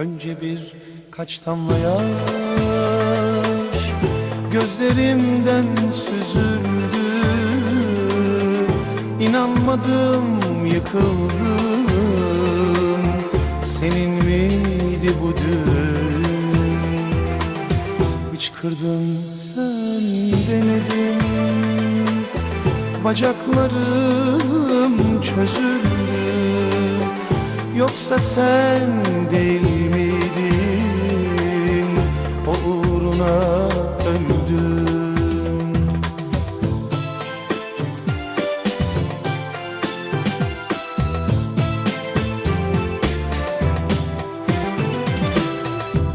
Birkaç damla yaş gözlerimden süzüldü. İnanmadım yıkıldım. Senin miydi bu dün? Hıçkırdım sen demedin Bacaklarım çözüldü. Yoksa sen değil uğruna öldüm.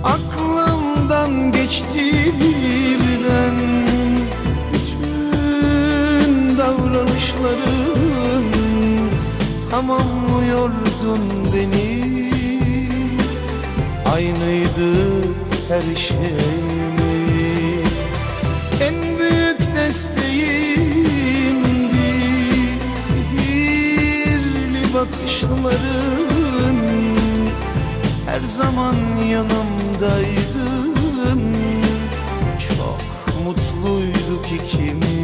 Aklımdan geçti birden. Bütün davranışların Tamamlıyordun beni. Aynıydı her şeyimiz bakışların her zaman yanımdaydın. Çok mutluyduk ikimiz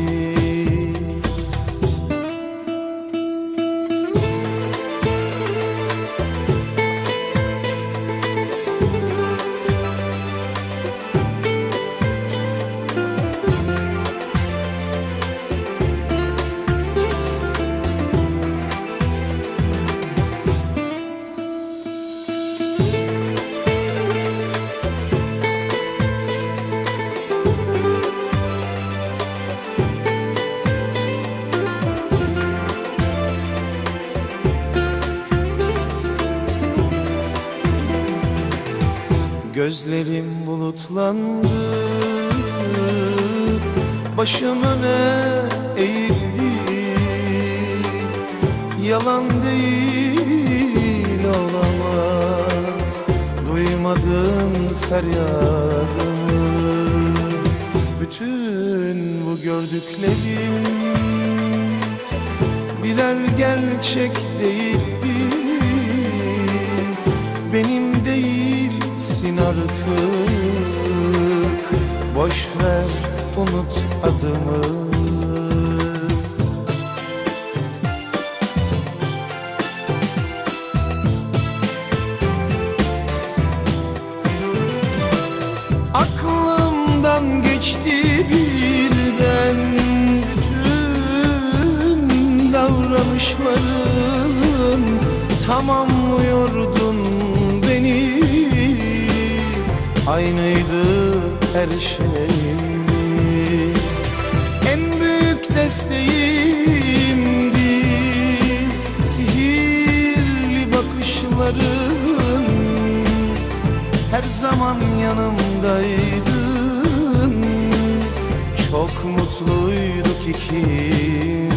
Gözlerim bulutlandı. Başım öne eğildi? Yalan değil olamaz. Duymadın feryadımı. Bütün bu gördüklerim Birer gerçek değildi benim değilsin artık. Boş ver unut adımı. Aklımdan geçti birden bütün davranışların Tamamlıyordun Aynıydı her şeyimiz En büyük desteğimdi Sihirli bakışların her zaman yanımdaydın. Çok mutluyduk ikimiz